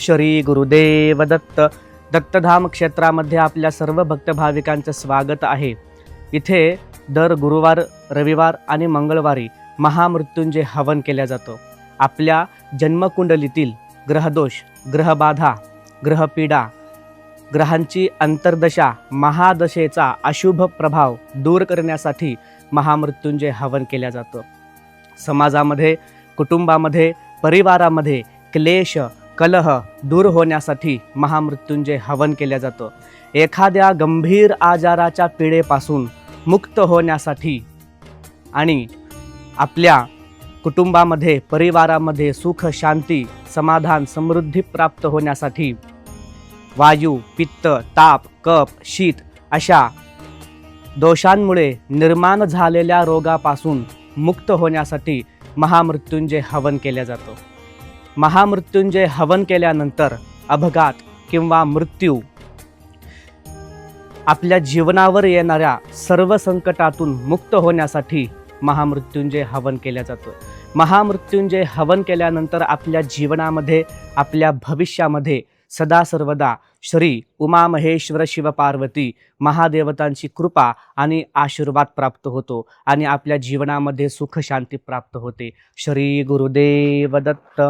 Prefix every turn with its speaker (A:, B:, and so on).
A: श्री गुरुदेव दत्त. दत्तधाम क्षेत्रामध्ये आपल्या सर्व भक्त भाविकांचं स्वागत आहे. इथे दर गुरुवार रविवार आणि मंगळवारी महामृत्युंजय हवन केल्या जातो. आपल्या जन्मकुंडलीतील ग्रहदोष ग्रहबाधा ग्रहपीडा ग्रहांची अंतर्दशा महादशेचा अशुभ प्रभाव दूर करण्यासाठी महामृत्युंजय हवन केल्या जातं. समाजामध्ये कुटुंबामध्ये परिवारामध्ये क्लेश कलह दूर होण्यासाठी महामृत्युंजय हवन केलं जातं. एखाद्या गंभीर आजाराच्या पिढेपासून मुक्त होण्यासाठी आणि आपल्या कुटुंबामध्ये परिवारामध्ये सुख शांती समाधान समृद्धी प्राप्त होण्यासाठी वायू पित्त ताप कप शीत अशा दोषांमुळे निर्माण झालेल्या रोगापासून मुक्त होण्यासाठी महामृत्युंजय हवन केलं जातं. महामृत्युंजय हवन केल्यानंतर अपघात किंवा मृत्यू. आपल्या जीवनावर येणाऱ्या सर्व संकटातून मुक्त होण्यासाठी महामृत्युंजय हवन केल्या जातं. महामृत्युंजय हवन केल्यानंतर आपल्या जीवनामध्ये आपल्या भविष्यामध्ये सदा सर्वदा श्री उमा महेश्वर शिवपार्वती महादेवतांची कृपा आणि आशीर्वाद प्राप्त होतो आणि आपल्या जीवनामध्ये सुख शांती प्राप्त होते. श्री गुरुदेव दत्त.